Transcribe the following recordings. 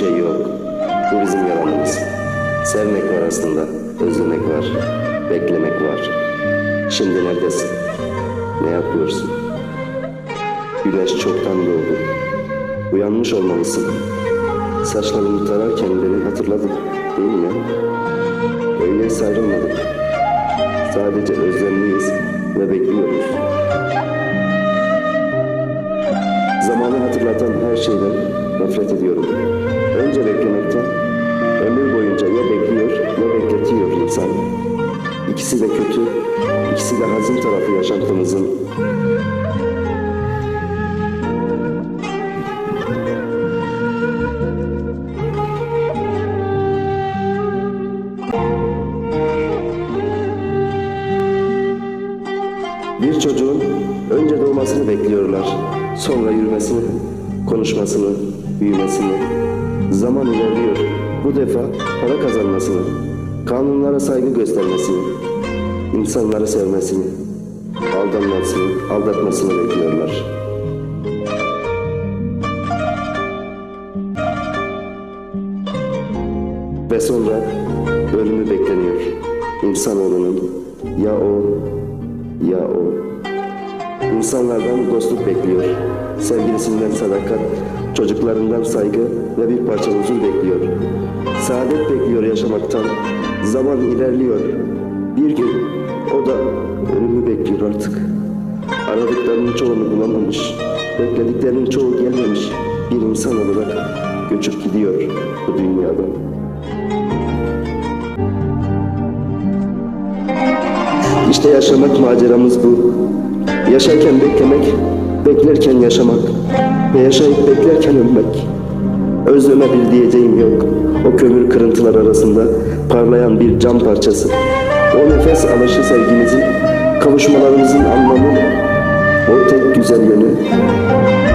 şey yok. Bu bizim yalanımız. Sevmek var aslında, özlemek var, beklemek var. Şimdi neredesin? Ne yapıyorsun? Güneş çoktan doğdu. Uyanmış olmalısın. Saçlarını tararken beni hatırladın, değil mi? Öyleyse ayrılmadık. Sadece özlemliyiz ve bekliyoruz. Zamanı hatırlatan her şeyden nefret ediyorum. Önce beklemekten, ömür boyunca ya bekliyor ya bekletiyor insan. İkisi de kötü, ikisi de hazin tarafı yaşantımızın. Bir çocuğun önce doğmasını bekliyorlar. Sonra yürümesini, konuşmasını, büyümesini. Zaman ilerliyor. Bu defa para kazanmasını, kanunlara saygı göstermesini, insanları sevmesini, aldanmasını, aldatmasını bekliyorlar. Ve sonra ölümü bekleniyor. İnsanoğlunun ya o ya o. İnsanlardan dostluk bekliyor. Sevgilisinden sadakat, çocuklarından saygı ve bir parça huzur bekliyor. Saadet bekliyor yaşamaktan. Zaman ilerliyor. Bir gün o da ölümü bekliyor artık. Aradıklarının çoğunu bulamamış. Beklediklerinin çoğu gelmemiş. Bir insan olarak göçüp gidiyor bu dünyadan. İşte yaşamak maceramız bu. Yaşarken beklemek, beklerken yaşamak ve yaşayıp beklerken ölmek. Özleme bir diyeceğim yok. O kömür kırıntılar arasında parlayan bir cam parçası. O nefes alışı sevgimizin, kavuşmalarımızın anlamı, o tek güzel yönü,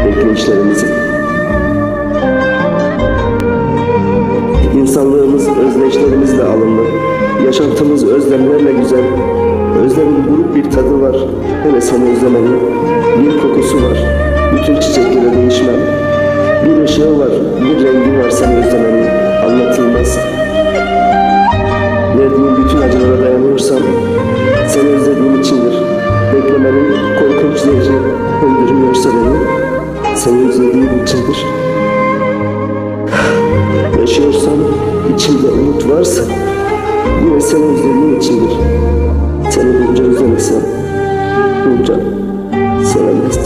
bekleyişlerimizin. Özlemin buruk bir tadı var. Hele seni özlemenin bir kokusu var. Bütün çiçeklere değişmem. Bir ışığı var, bir rengi var seni özlemenin. Anlatılmaz. Verdiğin bütün acılara dayanıyorsam seni özlediğim içindir. Beklemenin korkunç zehri öldürmüyorsa beni seni özlediğim içindir. Yaşıyorsam, içimde umut varsa yine seni özlediğim içindir. Seni bunca özlemesem, bunca sevemezdim.